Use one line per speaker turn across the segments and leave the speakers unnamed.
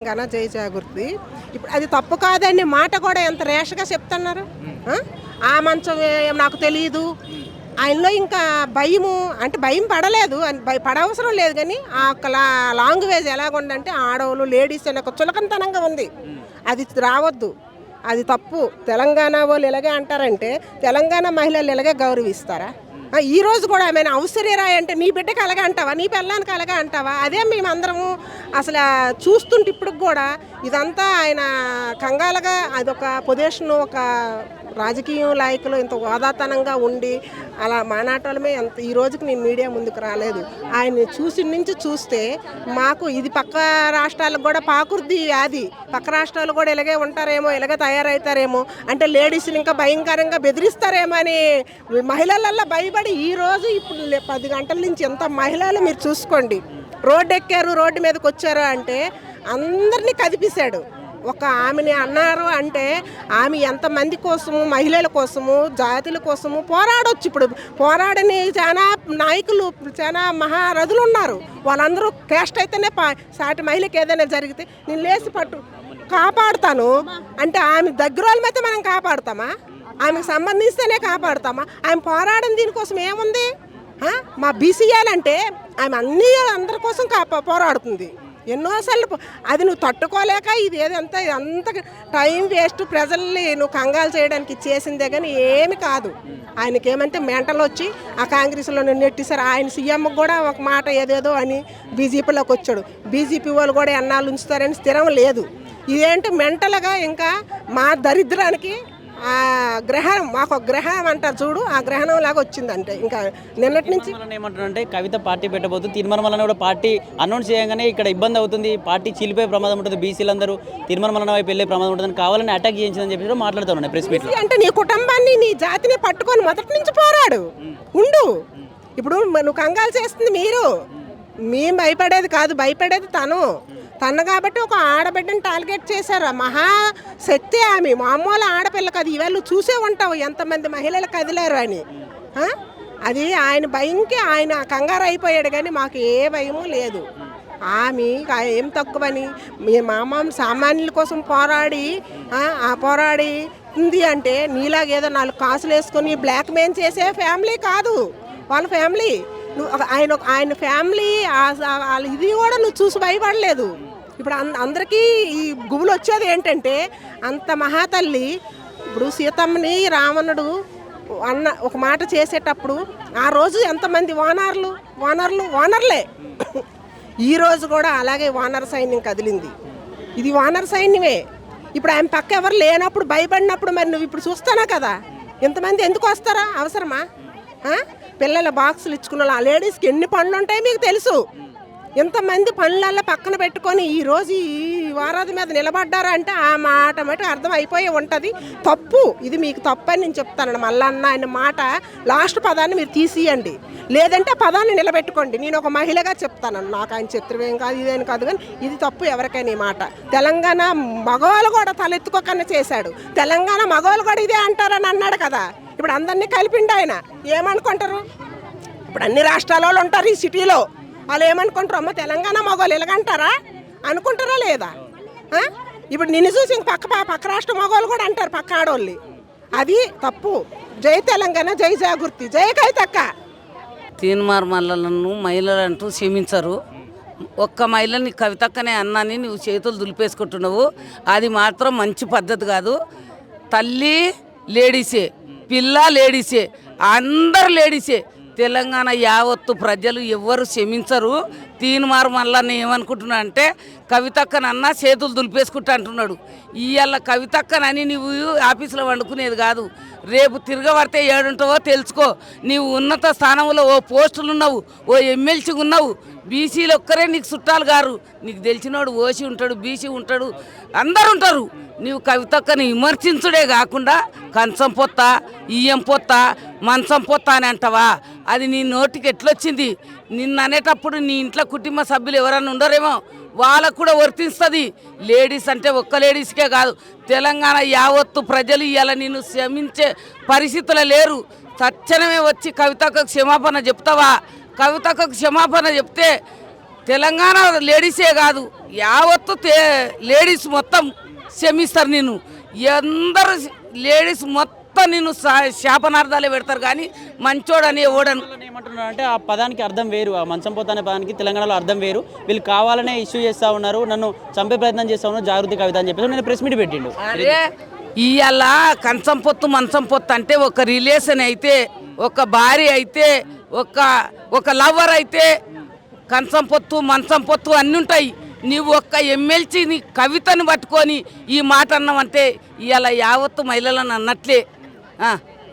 తెలంగాణ జై జాగృతి. ఇప్పుడు అది తప్పు కాదనే మాట కూడా ఎంత రేషగా చెప్తున్నారు? ఆ? మంచం నాకు తెలియదు ఆయనలో ఇంకా భయము అంటే భయం పడలేదు పడవసరం లేదు కానీ ఆ ఒక్క లాంగ్వేజ్ ఎలాగుందంటే ఆడవాళ్ళు లేడీస్ అనే ఒక చులకనతనంగా ఉంది. అది రావద్దు. అది తప్పు. తెలంగాణ వాళ్ళు ఇలాగే అంటారంటే తెలంగాణ మహిళలు ఇలాగే గౌరవిస్తారా? ఈ రోజు కూడా ఆమె అవసరరాయి అంటే నీ బిడ్డకి అలాగే అంటావా? నీ పిల్లానికి అలాగే అంటావా? అదే మేమందరము అసలు చూస్తుంటే ఇప్పుడు కూడా ఇదంతా ఆయన కంగాలగా అదొక పొజిషన్ ఒక రాజకీయం లాయకులు ఇంత ఓదాతనంగా ఉండి అలా మానాటమే ఎంత ఈ రోజుకి నేను మీడియా ముందుకు రాలేదు. ఆయన్ని చూసి నుంచి చూస్తే మాకు ఇది పక్క రాష్ట్రాలకు కూడా పాకుర్ది వ్యాధి పక్క రాష్ట్రాలు కూడా ఇలాగే ఉంటారేమో ఇలాగే తయారవుతారేమో. అంటే లేడీస్ని ఇంకా భయంకరంగా బెదిరిస్తారేమో అని మహిళలల్లో భయపడి ఈ రోజు ఇప్పుడు పది గంటల నుంచి ఎంత మహిళలు మీరు చూసుకోండి. రోడ్డు ఎక్కారు రోడ్డు మీదకి వచ్చారు అంటే అందరినీ కదిపిశాడు. ఒక ఆమెని అన్నారు అంటే ఆమె ఎంతమంది కోసము మహిళల కోసము జాతుల కోసము పోరాడొచ్చు. ఇప్పుడు పోరాడని చాలా నాయకులు చాలా మహారథులు ఉన్నారు. వాళ్ళందరూ క్యాస్ట్ అయితేనే పా సాటి మహిళకి ఏదైనా జరిగితే నేను లేచి పట్టు కాపాడుతాను. అంటే ఆమె దగ్గర వాళ్ళమైతే మనం కాపాడుతామా? ఆమెకు సంబంధిస్తేనే కాపాడుతామా? ఆమె పోరాడని దీనికోసం ఏముంది? మా మా అంటే ఆమె అన్ని అందరి కోసం కాపా పోరాడుతుంది. ఎన్నోసార్లు అది నువ్వు తట్టుకోలేక ఇది ఏదంతా అంత టైం వేస్ట్ ప్రజల్ని నువ్వు కంగాలు చేయడానికి చేసిందే కానీ ఏమి కాదు. ఆయనకి ఏమంటే మెంటలు వచ్చి ఆ కాంగ్రెస్లో నెట్టేశారు. ఆయన సీఎం కూడా ఒక మాట ఏదేదో అని బీజేపీలోకి వచ్చాడు. బీజేపీ వాళ్ళు కూడా ఎన్నాళ్ళు ఉంచుతారని స్థిరం లేదు. ఇదేంటి మెంటల్గా ఇంకా మా దరిద్రానికి ఆ గ్రహణం మాకు గ్రహణం అంటారు చూడు ఆ గ్రహణం లాగా వచ్చిందంటే. ఇంకా నిన్నటి నుంచి
ఏమంటారంటే కవిత పార్టీ పెట్టబోతుంది తీర్మానం వలన కూడా పార్టీ అనౌన్స్ చేయగానే ఇక్కడ ఇబ్బంది అవుతుంది. పార్టీ చీలిపోయే ప్రమాదం ఉంటుంది బీసీలందరూ తీర్మానం వలన వైపు వెళ్ళే ప్రమాదం ఉంటుందని కావాలని అటాక్ చేయించిందని చెప్పి కూడా మాట్లాడుతున్నాను ప్రెస్ మీట్లో
అంటే నీ కుటుంబాన్ని నీ జాతిని పట్టుకొని మొదటి నుంచి పోరాడు. ఉండు. ఇప్పుడు నువ్వు కంగాలు చేస్తుంది మీరు. మేము భయపడేది కాదు భయపడేది తను. తను కాబట్టి ఒక ఆడబిడ్డని టార్గెట్ చేశారు. మహా శక్తి ఆమె. మామూలు ఆడపిల్ల కాదు ఇవాళ చూసే ఉంటావు ఎంతమంది మహిళలు కదిలారు అని. అది ఆయన భయంకి ఆయన కంగారు అయిపోయాడు కానీ మాకు ఏ భయము లేదు. ఆమె ఏం తక్కువని మీ మామ సామాన్యుల కోసం పోరాడి ఆ, ఆ పోరాడి ఉంది అంటే నీలాగా ఏదో నాలుగు కాసులు వేసుకొని బ్లాక్ మెయిన్ చేసే ఫ్యామిలీ కాదు. వాళ్ళ ఫ్యామిలీ. నువ్వు ఆయన ఒక- ఆయన ఫ్యామిలీ వాళ్ళ ఇది కూడా నువ్వు చూసి భయపడలేదు. ఇప్పుడు అంద అందరికీ ఈ గుబులు వచ్చేది ఏంటంటే అంత మహాతల్లి ఇప్పుడు సీతమ్మని రావణుడు అన్న ఒక మాట చేసేటప్పుడు ఆ రోజు ఎంతమంది ఓనర్లు ఓనర్లు ఓనర్లే ఈరోజు కూడా అలాగే వానర సైన్యం కదిలింది. ఇది వానర సైన్యమే. ఇప్పుడు ఆయన పక్క ఎవరు లేనప్పుడు భయపడినప్పుడు మరి నువ్వు ఇప్పుడు చూస్తానా కదా? ఇంతమంది ఎందుకు వస్తారా? అవసరమా? పిల్లల బాక్సులు ఇచ్చుకున్న ఆ లేడీస్కి ఎన్ని పనులు ఉంటాయి మీకు తెలుసు. ఇంతమంది పనులల్లో పక్కన పెట్టుకొని ఈరోజు ఈ వారాది మీద నిలబడ్డారా అంటే ఆ మాట మటు అర్థం అయిపోయి ఉంటుంది. తప్పు. ఇది మీకు తప్పు అని నేను చెప్తాను మల్లన్న ఆయన మాట లాస్ట్ పదాన్ని మీరు తీసియండి. లేదంటే పదాన్ని నిలబెట్టుకోండి. నేను ఒక మహిళగా చెప్తాను. నాకు ఆయన చిత్రమేం కాదు ఇదేం కాదు కానీ ఇది తప్పు ఎవరికైనా ఈ మాట. తెలంగాణ మగవాళ్ళు కూడా తలెత్తుకోకన్నా చేశాడు. తెలంగాణ మగవాళ్ళు కూడా ఇదే అంటారని అన్నాడు కదా. ఇప్పుడు అందరినీ కలిపిండు ఆయన. ఏమనుకుంటారు? ఇప్పుడు అన్ని రాష్ట్రాల వాళ్ళు ఉంటారు ఈ సిటీలో. వాళ్ళు ఏమనుకుంటారు? అమ్మ తెలంగాణ మగవాళ్ళు ఇలాగంటారా అనుకుంటారా లేదా? ఇప్పుడు నిన్ను చూసి ఇంక పక్క పక్క- పక్క రాష్ట్ర మగవాళ్ళు కూడా అంటారు పక్క ఆడవాళ్ళు అది తప్పు. జై తెలంగాణ జై జాగృతి. జై కైతక్క.
తీన్మార్ మల్లలను మహిళలు అంటూ క్షమించరు. ఒక్క మహిళని కవితక్కనే అన్నాని నువ్వు చేతులు దులిపేసుకుంటున్నావు. అది మాత్రం మంచి పద్ధతి కాదు. తల్లి లేడీసే. పిల్ల లేడీసే అందరు లేడీసే. తెలంగాణ యావత్తు ప్రజలు ఎవ్వరు క్షమించరు. తీన్మార్ మల్లన్న ఏమనుకుంటున్నా అంటే కవితక్కనన్నా చేతులు దులిపేసుకుంటా అంటున్నాడు. ఇవాళ కవితక్కనని నువ్వు ఆఫీసులో వండుకునేది కాదు. రేపు తిరగబడితే ఏడుంటావో తెలుసుకో. నీవు ఉన్నత స్థానంలో ఓ పోస్టులు ఉన్నావు ఓ ఎమ్మెల్సీ ఉన్నావు. బీసీలు ఒక్కరే నీకు చుట్టాలు గారు. నీకు తెలిసినోడు ఓసి ఉంటాడు బీసీ ఉంటాడు అందరు ఉంటారు. నీవు కవితక్కని విమర్శించుడే కాకుండా కంచం పొత్త ఈయం పొత్త మంచం పొత్త అని అంటావా? అది నీ నోటికి ఎట్లొచ్చింది? నిన్న అనేటప్పుడు నీ ఇంట్లో కుటుంబ సభ్యులు ఎవరైనా ఉండరేమో? వాళ్ళకు కూడా వర్తిస్తుంది. లేడీస్ అంటే ఒక్క లేడీస్కే కాదు. తెలంగాణ యావత్తు ప్రజలు ఇవాళ నిన్ను క్షమించే పరిస్థితులు లేరు. తక్షణమే వచ్చి కవితకు క్షమాపణ చెప్తావా? కవితకు క్షమాపణ చెప్తే తెలంగాణ లేడీసే కాదు. యావత్తు లేడీస్ మొత్తం క్షమిస్తారు నిన్ను. అందరు లేడీస్ మొత్తం నిన్ను శా- శాపనార్థాలే పెడతారు కానీ మంచోడని ఓడను.
ఏమంటున్నారు అంటే ఆ పదానికి అర్థం వేరు ఆ మంచం పోత అనే పదానికి తెలంగాణలో అర్థం వేరు. వీళ్ళు కావాలనే ఇష్యూ చేస్తా ఉన్నారు నన్ను చంపే ప్రయత్నం చేస్తా ఉన్నారు జాగృతి కవిత అని చెప్పేసి నేను ప్రెస్ మీట్ పెట్టిండు.
ఇవాళ కంచం పొత్తు మంచం పొత్తు అంటే ఒక రిలేషన్ అయితే ఒక భార్య అయితే ఒక ఒక లవర్ అయితే కంచం పొత్తు మంచం పొత్తు అన్నీ ఉంటాయి. నీవు ఒక్క ఎమ్మెల్సీ నీ కవితను పట్టుకొని ఈ మాట అన్నామంటే ఇవాళ యావత్తు మహిళలను అన్నట్లే.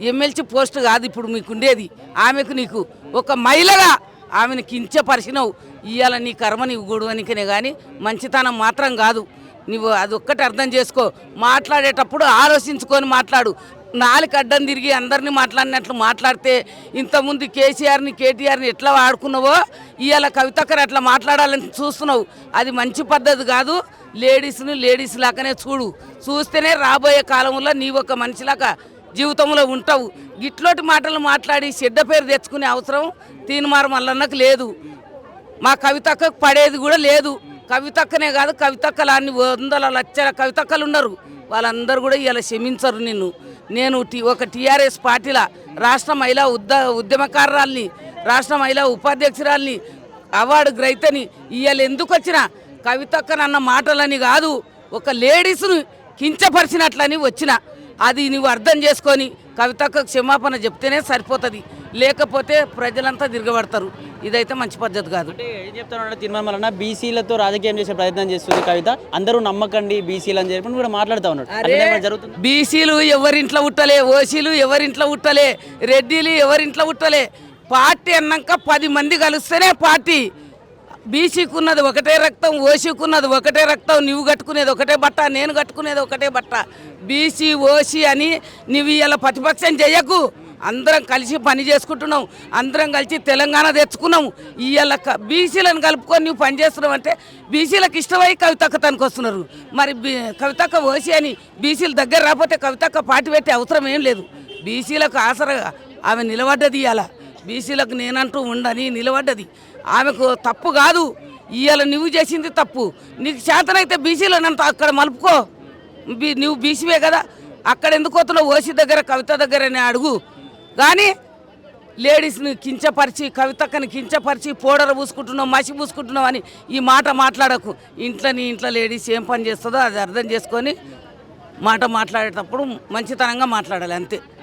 ఎమ్మెల్సీ పోస్ట్ కాదు ఇప్పుడు మీకు ఉండేది ఆమెకు నీకు ఒక మహిళగా ఆమెను కించపరిచినవు. ఇవాళ నీ కర్మ నీవు గొడవనికనే కానీ మంచితనం మాత్రం కాదు. నువ్వు అది ఒక్కటి అర్థం చేసుకో. మాట్లాడేటప్పుడు ఆలోచించుకొని మాట్లాడు. నాలుగు అడ్డం తిరిగి అందరినీ మాట్లాడినట్లు మాట్లాడితే ఇంతకుముందు కేసీఆర్ని కేటీఆర్ని ఎట్లా వాడుకున్నావో ఇవాళ కవితక్కర్ అట్లా మాట్లాడాలని చూస్తున్నావు. అది మంచి పద్ధతి కాదు. లేడీస్ని లేడీస్ లాగానే చూడు. చూస్తేనే రాబోయే కాలంలో నీ ఒక మనిషిలాగా జీవితంలో ఉంటావు. ఇట్లోటి మాటలు మాట్లాడి చెడ్డ పేరు తెచ్చుకునే అవసరం తీన్మార్ మల్లన్నకు లేదు. మా కవితక్కకు పడేది కూడా లేదు. కవితక్కనే కాదు కవితక్కలు అన్ని వందల లక్షల కవితక్కలు ఉన్నారు. వాళ్ళందరూ కూడా ఇలా క్షమించరు నిన్ను. నేను ఒక టీఆర్ఎస్ పార్టీల రాష్ట్ర మహిళా ఉద్ద ఉద్యమకారురాల్ని రాష్ట్ర మహిళా ఉపాధ్యక్షురాల్ని అవార్డు గ్రహీతని ఇవాళ ఎందుకు వచ్చినా? కవితక్కనన్న మాటలని కాదు ఒక లేడీస్ను కించపరిచినట్లని వచ్చిన. అది నువ్వు అర్థం చేసుకొని కవితకు క్షమాపణ చెప్తేనే సరిపోతుంది. లేకపోతే ప్రజలంతా తిరగబడతారు. ఇదైతే మంచి పద్ధతి కాదు.
అంటే ఏం చెప్తానంటే తిరుమల బీసీలతో రాజకీయం చేసే ప్రయత్నం చేస్తుంది కవిత. అందరూ నమ్మకండి బీసీలు అని చెప్పి కూడా మాట్లాడుతూ ఉన్నాడు.
బీసీలు ఎవరింట్లో ఉట్టలే ఓసీలు ఎవరింట్లో ఉట్టలే రెడ్డిలు ఎవరింట్లో ఉట్టలే పార్టీ అన్నాక పది మంది కలిస్తేనే పార్టీ. బీసీకి ఉన్నది ఒకటే రక్తం ఓసీకి ఉన్నది ఒకటే రక్తం నువ్వు కట్టుకునేది ఒకటే బట్ట నేను కట్టుకునేది ఒకటే బట్ట. బీసీ ఓసీ అని నువ్వు ఇలా ప్రతిపక్షం చేయకు అందరం కలిసి పని చేసుకుంటున్నాం. అందరం కలిసి తెలంగాణ తెచ్చుకున్నాం. ఇవాళ బీసీలను కలుపుకొని నువ్వు పని చేస్తున్నావు అంటే బీసీలకు ఇష్టమై కవితక్క తనకు వస్తున్నారు. మరి బీ- కవితక్క ఓసి అని బీసీల దగ్గర రాకపోతే కవితక్క పాటి పెట్టే అవసరం ఏం లేదు. బీసీలకు ఆసరగా ఆమె నిలబడ్డది ఇవాళ బీసీలకు నేనంటూ ఉండని నిలబడ్డది. ఆమెకు తప్పు కాదు. ఇవాళ నువ్వు చేసింది తప్పు. నీకు చేతనైతే బీసీలో నన్ను అక్కడ మలుపుకో. బీ నువ్వు బీసీవే కదా. అక్కడ ఎందుకు వస్తున్నావు ఓసీ దగ్గర కవిత దగ్గర అని అడుగు. కానీ లేడీస్ని కించపరిచి కవితక్కని కించపరిచి పౌడర్ పూసుకుంటున్నావు మసి పూసుకుంటున్నావు అని ఈ మాట మాట్లాడకు. ఇంట్లో నీ ఇంట్లో లేడీస్ ఏం పని చేస్తుందో అది అర్థం చేసుకొని మాట మాట్లాడేటప్పుడు మంచితనంగా మాట్లాడాలి అంతే.